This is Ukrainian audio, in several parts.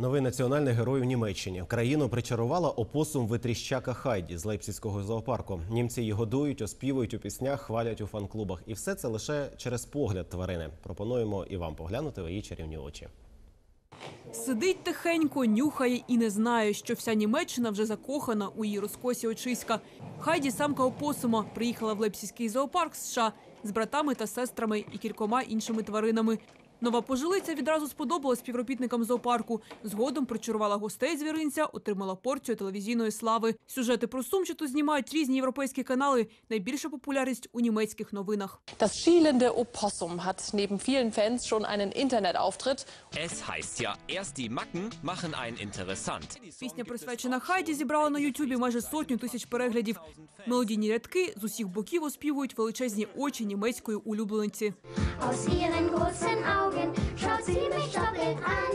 Новий національний герой у Німеччині. Країну причарувала опосум витріщака Хайді з лейпцизького зоопарку. Німці її годують, оспівують у піснях, хвалять у фан-клубах. І все це лише через погляд тварини. Пропонуємо і вам поглянути в її чарівні очі. Сидить тихенько, нюхає і не знає, що вся Німеччина вже закохана у її розкосі очиська. Хайді самка опосума приїхала в Лепсійський зоопарк США з братами та сестрами і кількома іншими тваринами. Нова пожилиця відразу сподобалась співробітникам зоопарку. Згодом причарувала гостей звіринця, отримала порцію телевізійної слави. Сюжети про сумчату знімають різні європейські канали. Найбільша популярність у німецьких новинах. Das schielende Opossum hat neben vielen Fans schon einen Internetauftritt. Es heißt ja, erst die Macken machen einen interessant. Пісня, присвячена Хайді, зібрала на Ютубі майже сотню тисяч переглядів. Мелодійні рядки з усіх боків оспівують величезні очі німецької улюблениці. Aus ihren großen Augen schaut sie mich doppelt an.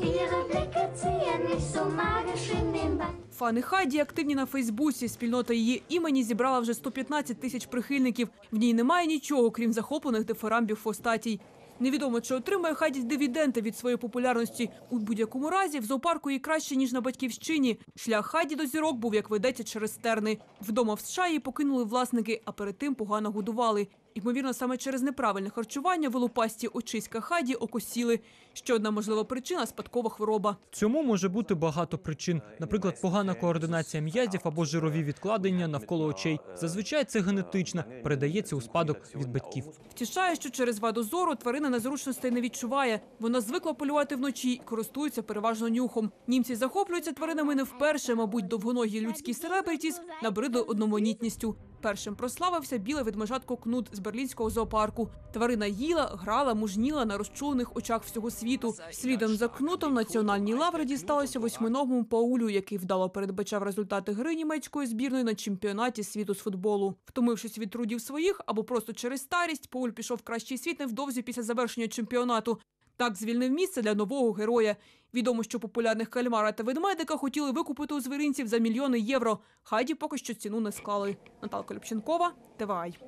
Ihre Blicke ziehen mich so magisch in den Bann. Фани Хайді активні на Фейсбуці. Спільнота її імені зібрала вже 115 тисяч прихильників. В ній немає нічого, крім захоплених дифирамбів фостатій. Невідомо, чи отримає Хайді дивіденти від своєї популярності. У будь-якому разі в зоопарку їй краще, ніж на батьківщині. Шлях Хайді до зірок був, як ведеться, через стерни. Вдома в США її покинули власники, а перед тим погано годували. Ймовірно, саме через неправильне харчування вилупасті очиська Хайді окосіли. Ще одна можлива причина – спадкова хвороба. Цьому може бути багато причин, наприклад, погана координація м'язів або жирові відкладення навколо очей. Зазвичай це генетично, передається у спадок від батьків. Втішає, що через ваду зору тварина незручностей не відчуває. Вона звикла полювати вночі і користується переважно нюхом. Німці захоплюються тваринами не вперше. Мабуть, довгоногі людські селебритіс набридли одноманітністю. Першим прославився біле ведмежатко Кнут з берлінського зоопарку. Тварина їла, грала, мужніла на розчулених очах всього світу. Слідом за кнутом національні лаври дісталися восьминогому Паулю, який вдало передбачав результати гри німецької збірної на чемпіонаті світу з футболу. Втомившись від трудів своїх або просто через старість, Пауль пішов в кращий світ невдовзі після завершення чемпіонату. Так звільнив місце для нового героя. Відомо, що популярних кальмара та ведмедика хотіли викупити у звіринців за мільйони євро. Хайді поки що ціну не склали. Наталка Любченкова, ТВАЙ.